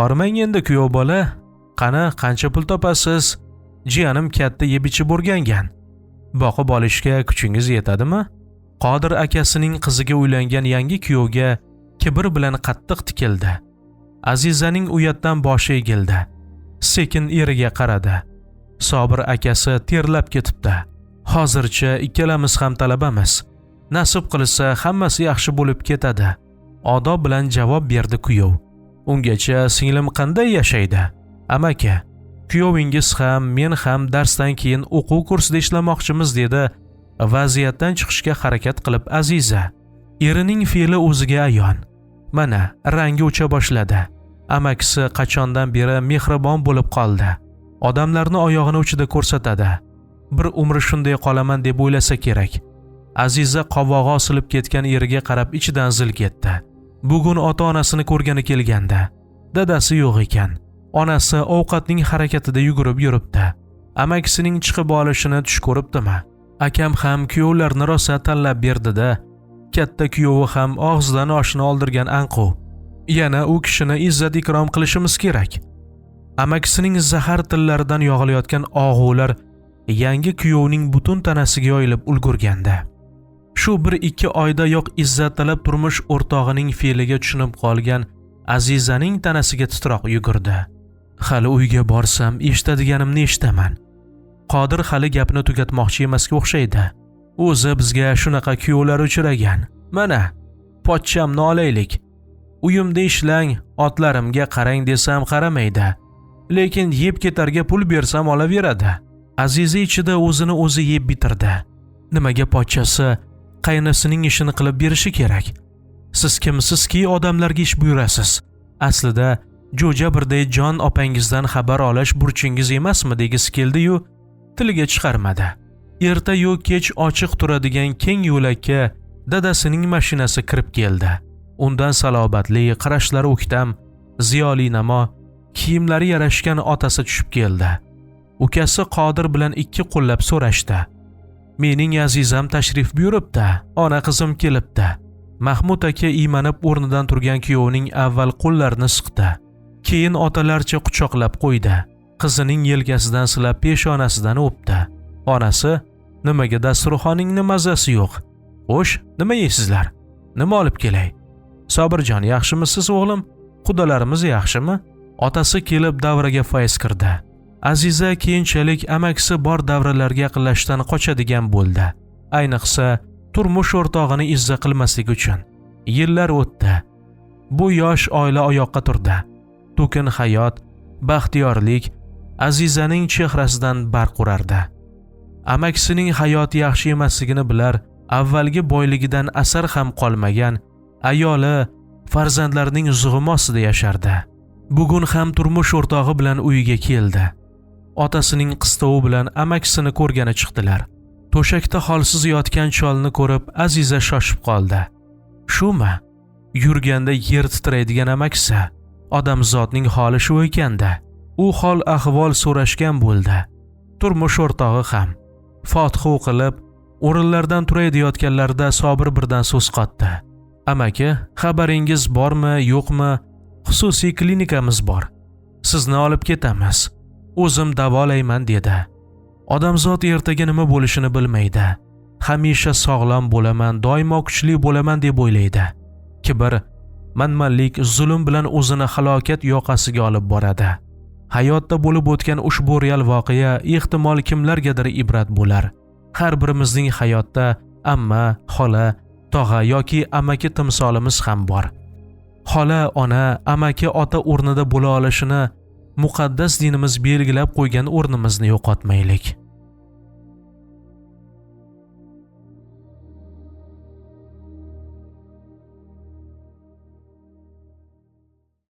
hormang endi kuyov bola. Qani qancha pul topasiz? Jiyanim katta yeb ichib o'rgangan. Boqib olishga kuchingiz yetadimi? Qodir akasining qiziga uylangan yangi kuyovga kibr bilan qattiq tikildi. Azizaning uyatdan boshi egildi. Sekin eriga qaradi. Sobir akasi terlab ketibdi. Hozircha ikkalamiz ham talabamiz. Nasib qilsa hammasi yaxshi bo'lib ketadi. Odob bilan javob berdi kuyov. Ungacha singlim qanday yashaydi? Amaki kuyovingiz ham men ham darsdan keyin o'quv kursida ishlamoqchimiz dedi vaziyatdan chiqishga harakat qilib aziza. Erining fe'li o'ziga ayon. Mana rangi o'cha boshladi. Amakisi qachondan beri mehribon bo'lib qoldi. Odamlarni oyog'ini uchida ko'rsatadi. Bir umri shunday qolaman deb o'ylasa kerak. Aziza qovog'i osilib ketgan eriga qarab ichidan zil ketdi. Bugun ota onasini ko'rgani kelganda dadasi yo'q ekan. Onasi ovqatning harakatida yugurib yuribdi. Amakisining chiqib olishini tush ko'ribdimi? Akam ham kuyovlarni rosa tanlab berdida. Katta kuyovi ham og'zidan oshni oldirgan anqu. Yana u kishini izzat ikrom qilishimiz kerak. Amakisining zahar tillaridan yog'ilayotgan og'ular yangi kuyovning butun tanasiga yoyilib ulgurgandi shu bir ikki oydayoq izzattalab turmush o'rtog'ining fe'liga tushunib qolgan azizaning tanasiga titroq yugurdi. Hali uyga borsam eshitadiganimni eshitaman. Qodir hali gapni tugatmoqchi emasga o'xshaydi. O'zi bizga shunaqa kuyovlar uchragan. Mana pochchamni olaylik uyimda ishlang otlarimga qarang desam qaramaydi. Lekin yeb ketarga pul bersam olaveradi. Aziza ichida o'zini o'zi yeb bitirdi. Nimaga pochchasi qaynisining ishini qilib berishi kerak? Siz kimsizki odamlarga ish buyurasiz? Aslida jo'ja birday jon opangizdan xabar olish burchingiz emasmi degisi keldi-yu tiliga chiqarmadi. Erta yo kech ochiq turadigan keng yo'lakka dadasining mashinasi kirib keldi. Undan salobatli qarashlari o'ktam ziyoli namo kiyimlari yarashgan otasi tushib keldi. Ukasi qodir bilan ikki qo'llab so'rashdi. Mening azizam tashrif buyuribdi ona qizim kelibdi. Mahmud aka iymanib o'rnidan turgan kuyovining avval qo'llarini siqdi. Keyin otalarcha quchoqlab qo'ydi. Qizining yelkasidan silab peshonasidan o'pdi. Onasi nimaga dasturxoningni mazasi yo'q. Xo'sh nima yeysizlar? Nima olib kelay? Sobirjon yaxshimisiz o'g'lim? Qudalarimiz yaxshimi? Otasi kelib davraga fayz kirdi. Aziza keyinchalik amakisi bor davralarga yaqinlashishdan qochadigan bo'ldi. Ayniqsa turmush o'rtog'ini izza qilmaslik uchun. Yillar o'tdi. Bu yosh oila oyoqqa turdi. To'kin hayot baxtiyorlik azizaning chehrasidan barq urardi. Amakisining hayoti yaxshi emasligini bilar avvalgi boyligidan asar ham qolmagan ayoli farzandlarining zug'umi ostida yashardi. Bugun ham turmush o'rtog'i bilan uyiga keldi. Otasining qistovi bilan amakisini ko'rgani chiqdilar. To'shakda holsiz yotgan cholni ko'rib aziza shoshib qoldi. Shumi yurganda yer titraydigan amakisi odamzodning holi shu ekanda. U hol ahvol so'rashgan bo'ldi. Turmush o'rtog'i ham. Fotiha o'qilib o'rinlardan turayotganlarida sobir birdan so'z qotdi. Amaki xabaringiz bormi yo'qmi? Xususiy klinikamiz bor. Sizni olib ketamiz. O'zim davolayman dedi. Odamzod ertaga nima bo'lishini bilmaydi. Hamisha sog'lom bo'laman doimo kuchli bo'laman deb o'ylaydi. Kibr manmanlik zulm bilan o'zini halokat yoqasiga olib boradi. Hayotda bo'lib o'tgan ushbu real voqea ehtimol kimlargadir ibrat bo'lar. Har birimizning hayotda amma xola tog'a yoki amaki timsolimiz ham bor. Xola ona amaki ota o'rnida bo'la olishini muqaddas dinimiz belgilab qo'ygan o'rnimizni yo'qotmaylik.